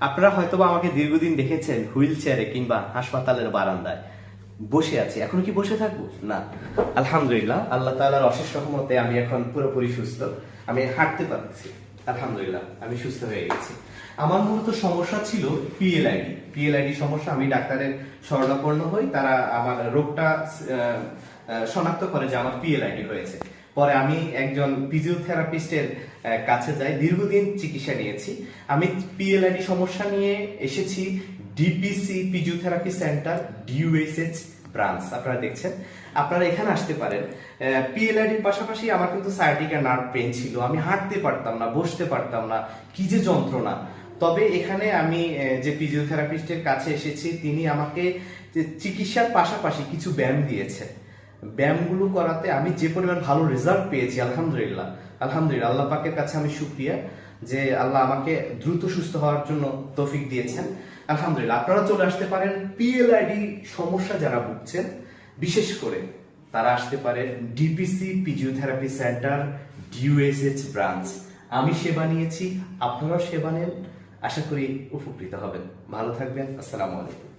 আপনারা হয়তোবা আমাকে দীর্ঘদিন দেখেছেন হুইল চেয়ারে কিংবা হাসপাতালের বারান্দায়। বসে আছি। এখন কি বসে থাকব? না। আলহামদুলিল্লাহ, আল্লাহ তাআলার অশেষ রহমতে আমি এখন পুরোপুরি সুস্থ। আমি হাঁটতে পারছি আলহামদুলিল্লাহ, আমি সুস্থ হয়ে গেছি। আমার মূলত সমস্যা ছিল পিএলআইডি। পিএলআইডি সমস্যা, আমি ডাক্তারের শরণাপন্ন হই। তারা আমার রোগটা শনাক্ত করে যে আমার পিএলআইডি হয়েছে। পরে আমি একজন ফিজিওথেরাপিস্টের কাছে যাই। দীর্ঘদিন চিকিৎসা নিয়েছি। আমি পিএলআইডি সমস্যা নিয়ে এসেছি। DPC physiotherapy centre DUSH branch আপনারা দেখছেন। আপনারা এখানে আসতে পারেন। পিএলআইডির পাশাপাশি আমার কিন্তু সায়াটিকা নার্ভ পেন ছিল। আমি হাঁটতে পারতাম না, বসতে পারতাম না। কি যে যন্ত্রণা। তবে এখানে আমি যে ফিজিওথেরাপিস্টের কাছে এসেছি, তিনি আমাকে চিকিৎসার পাশাপাশি কিছু ব্যায়াম দিয়েছে ব্যায়ামগুলো করাতে আমি যে পরিমাণ ভালো রেজাল্ট পেয়েছি, আলহামদুলিল্লাহ। আলহামদুলিল্লাহ, আল্লাহ পাকের কাছে আমি শুক্রিয়া যে আল্লাহ আমাকে দ্রুত সুস্থ হওয়ার জন্য তৌফিক দিয়েছেন। আলহামদুলিল্লাহ, আপনারা চলে আসতে পারেন পিএলআইডি সমস্যা যারা ভুগছেন, বিশেষ করে তারা আসতে পারে DPC physiotherapy centre DUSH branch আমি সেবা নিয়েছি, আপনারাও সেবা নেন। আশা করি উপকৃত হবেন। ভালো থাকবেন, আসসালামু আলাইকুম।